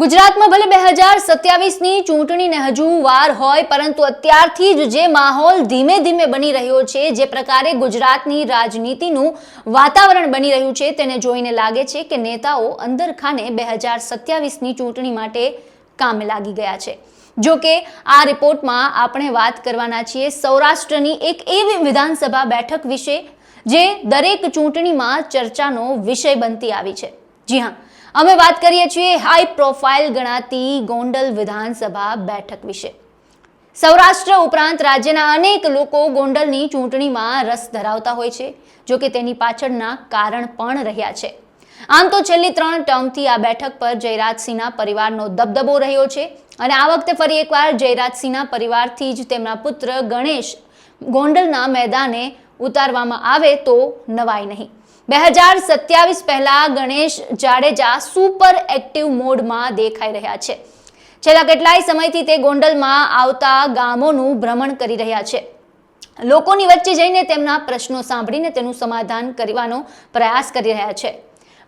ગુજરાતમાં ભલે બે હજાર સત્યાવીસની ચૂંટણીને હજુ વાર હોય, પરંતુ અત્યારથી જ જે માહોલ ધીમે ધીમે બની રહ્યો છે, જે પ્રકારે ગુજરાતની રાજનીતિનું વાતાવરણ બની રહ્યું છે, તેને જોઈને લાગે છે કે નેતાઓ અંદરખાને બે હજાર સત્યાવીસની ચૂંટણી માટે કામે લાગી ગયા છે. જો કે આ રિપોર્ટમાં આપણે વાત કરવાના છીએ સૌરાષ્ટ્રની એક એવી વિધાનસભા બેઠક વિશે, જે દરેક ચૂંટણીમાં ચર્ચાનો વિષય બનતી આવી છે. જી હા અમે વાત કરીએ છીએ હાઈ પ્રોફાઇલ ગણાતી ગોંડલ વિધાનસભા બેઠક વિશે. સૌરાષ્ટ્ર ઉપરાંત રાજ્યના અનેક લોકો ગોંડલની ચૂંટણીમાં રસ ધરાવતા હોય છે, જો કે તેની પાછળના કારણ પણ રહ્યા છે. આમ તો છેલ્લી ત્રણ ટર્મથી આ બેઠક પર જયરાજસિંહના પરિવારનો દબદબો રહ્યો છે અને આ વખતે ફરી એકવાર જયરાજસિંહના પરિવારથી જ તેમના પુત્ર ગણેશ ગોંડલના મેદાને ઉતારવામાં આવે તો નવાય નહીં. બે હજાર સત્યાવીસ પહેલા ગણેશ જાડેજા સુપર એક્ટિવ મોડમાં દેખાઈ રહ્યા છે. છેલ્લા કેટલાય સમયથી તે ગોંડલમાં આવતા ગામોનું ભ્રમણ કરી રહ્યા છે. લોકોની વચ્ચે જઈને તેમના પ્રશ્નો સાંભળીને તેનું સમાધાન કરવાનો પ્રયાસ કરી રહ્યા છે.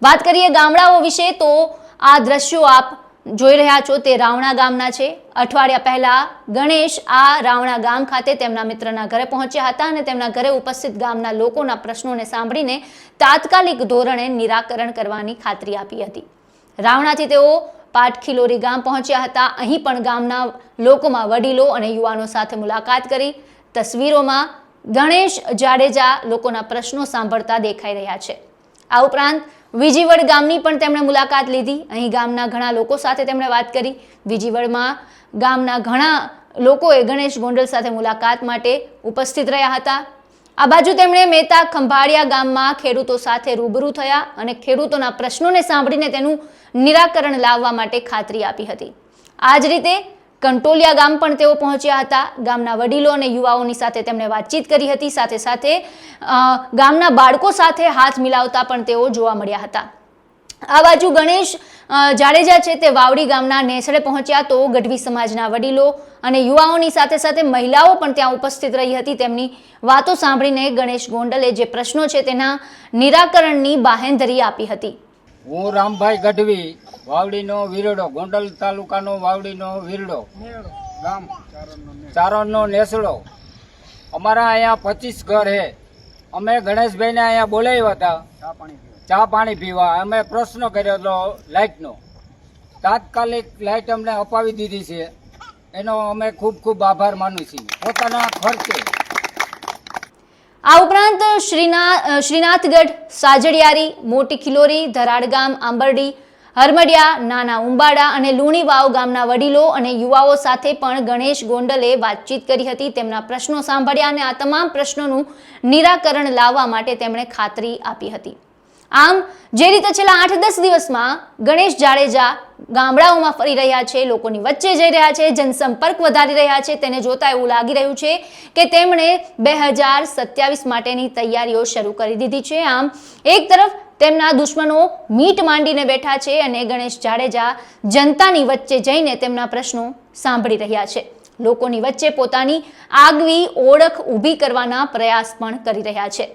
વાત કરીએ ગામડાઓ વિશે તો આ દ્રશ્યો આપ જોઈ રહ્યા છો તે રાવણા ગામના છે. અઠવાડિયા પહેલા ગણેશ આ રાવણા ગામ ખાતે તેમના મિત્રના ઘરે પહોંચ્યા હતા અને તેમના ઘરે ઉપસ્થિત ગામના લોકોના પ્રશ્નોને સાંભળીને તાત્કાલિક ધોરણે નિરાકરણ કરવાની ખાતરી આપી હતી. રાવણાથી તેઓ પાટખીલોરી ગામ પહોંચ્યા હતા. અહીં પણ ગામના લોકોમાં વડીલો અને યુવાનો સાથે મુલાકાત કરી. તસવીરોમાં ગણેશ જાડેજા લોકોના પ્રશ્નો સાંભળતા દેખાઈ રહ્યા છે. આ ઉપરાંત વિજીવડ ગામની પણ તેમણે મુલાકાત લીધી. અહીં ગામના ઘણા લોકો સાથે તેમણે વાત કરી. વિજીવડમાં ગામના ઘણા લોકોએ ગણેશ ગોંડલ સાથે મુલાકાત માટે ઉપસ્થિત રહ્યા હતા. આ બાજુ તેમણે મહેતા ખંભાળિયા ગામમાં ખેડૂતો સાથે રૂબરૂ થયા અને ખેડૂતોના પ્રશ્નોને સાંભળીને તેનું નિરાકરણ લાવવા માટે ખાતરી આપી હતી. આ જ રીતે કંટોલિયા ગામ પણ તેઓ પહોંચ્યા હતા. ગામના વડીલો અને યુવાઓની સાથે તેમણે વાતચીત કરી હતી. સાથે સાથે ગામના બાળકો સાથે હાથ મિલાવતા પણ તેઓ જોવા મળ્યા હતા. આ બાજુ ગણેશ જાડેજા છે તે વાવડી ગામના નેસડે પહોંચ્યા તો ગઢવી સમાજના વડીલો અને યુવાઓની સાથે સાથે મહિલાઓ પણ ત્યાં ઉપસ્થિત રહી હતી. તેમની વાતો સાંભળીને ગણેશ ગોંડલે જે પ્રશ્નો છે તેના નિરાકરણની બાહેંધરી આપી હતી. હું રામભાઈ ગઢવી વાવડીનો વીરડો ગોંડલ તાલુકાનો વાવડીનો વીરડો. ગામ ચારણનો નેસડો. અમારા અહીંયા પચીસ ઘર હે અમે ગણેશભાઈને અહીંયા બોલાવ્યા હતા. ચા પાણી પીવા. અમે પ્રશ્ન કર્યો હતો લાઇટનો. તાત્કાલિક લાઇટ અમને અપાવી દીધી છે. એનો અમે ખૂબ ખૂબ આભાર માનું છીએ. પોતાના ખર્ચે. આ ઉપરાંત શ્રીના શ્રીનાથગઢ, સાજડિયારી, મોટી ખિલોરી ધરાડ ગામ આંબરડી, હરમડિયા, નાના ઉંબાડા અને લુણીવાવ ગામના વડીલો અને યુવાઓ સાથે પણ ગણેશ ગોંડલે વાતચીત કરી હતી. તેમના પ્રશ્નો સાંભળ્યા અને આ તમામ પ્રશ્નોનું નિરાકરણ લાવવા માટે તેમણે ખાતરી આપી હતી. આમ, જે રીતે છેલ્લા આઠ દસ દિવસમાં ગણેશ જાડેજા ગામડાઓમાં ફરી રહ્યા છે, લોકોની વચ્ચે જઈ રહ્યા છે, જનસંપર્ક વધારી રહ્યા છે, તેને જોતા એવું લાગી રહ્યું છે કે તેમણે બે હજાર સત્યાવીસ માટેની તૈયારીઓ શરૂ કરી દીધી છે. આમ, એક તરફ તેમના દુશ્મનો મીટ માંડીને બેઠા છે અને ગણેશ જાડેજા જનતાની વચ્ચે જઈને તેમના પ્રશ્નો સાંભળી રહ્યા છે. લોકોની વચ્ચે પોતાની આગવી ઓળખ ઊભી કરવાના પ્રયાસ પણ કરી રહ્યા છે.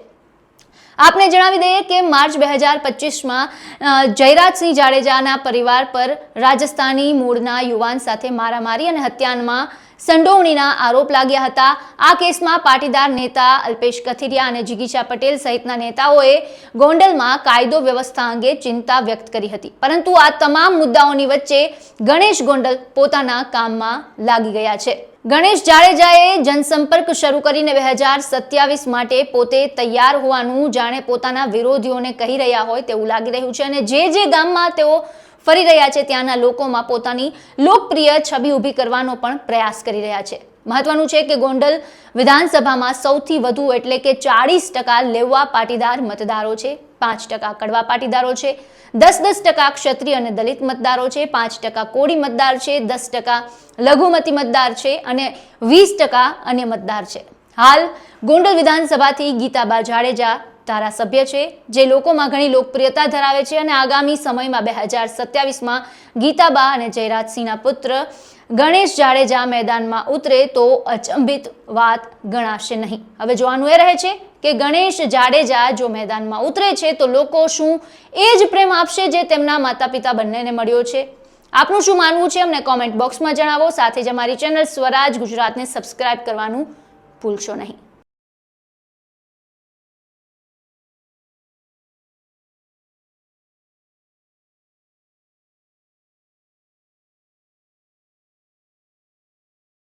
આપને જણાવી દઈએ કે માર્ચ બે હજાર પચીસમાં જયરાજસિંહ જાડેજાના પરિવાર પર રાજસ્થાની મૂળના યુવાન સાથે મારામારી અને હત્યામાં સંડોવણીના આરોપ લાગ્યા હતા. આ કેસમાં પાટીદાર નેતા અલ્પેશ કથિરિયા અને જિગીશા પટેલ સહિતના નેતાઓએ ગોંડલમાં કાયદો વ્યવસ્થા અંગે ચિંતા વ્યક્ત કરી હતી. પરંતુ આ તમામ મુદ્દાઓની વચ્ચે ગણેશ ગોંડલ પોતાના કામમાં લાગી ગયા છે. ગણેશ જાડેજાએ જનસંપર્ક શરૂ કરીને બે હજાર સત્યાવીસ માટે પોતે તૈયાર હોવાનું જાણે પોતાના વિરોધીઓને કહી રહ્યા હોય તેવું લાગી રહ્યું છે અને જે જે ગામમાં તેઓ ફરી રહ્યા છે ત્યાંના લોકોમાં પોતાની લોકપ્રિય છબી ઊભી કરવાનો પણ પ્રયાસ કરી રહ્યા છે. મહત્વનું છે કે ગોંડલ વિધાનસભામાં સૌથી વધુ એટલે કે ચાળીસ ટકા લેવા પાટીદાર મતદારો છે, પાંચ ટકા કડવા પાટીદારો છે, દસ દસ ટકા ક્ષત્રિય અને દલિત મતદારો છે, પાંચ ટકા કોળી મતદાર છે, દસ ટકા લઘુમતી મતદાર છે અને વીસ ટકા અન્ય મતદાર છે. હાલ ગોંડલ વિધાનસભાથી ગીતાબા જાડેજા ધારાસભ્ય છે, જે લોકોમાં ઘણી લોકપ્રિયતા ધરાવે છે અને આગામી સમયમાં બે હજાર સત્યાવીસમાં ગીતાબા અને જયરાજસિંહના પુત્ર ગણેશ જાડેજા મેદાનમાં ઉતરે તો અચંબિત વાત ગણાશે નહીં. હવે જોવાનું એ રહે છે કે ગણેશ જાડેજા જો મેદાનમાં ઉતરે છે તો લોકો શું એ જ પ્રેમ આપશે જે તેમના માતા પિતા બંનેને મળ્યો છે? આપનું શું માનવું છે? અમને કોમેન્ટ બોક્સમાં જણાવો. સાથે જ અમારી ચેનલ સ્વરાજ ગુજરાતને સબસ્ક્રાઇબ કરવાનું ભૂલશો નહીં.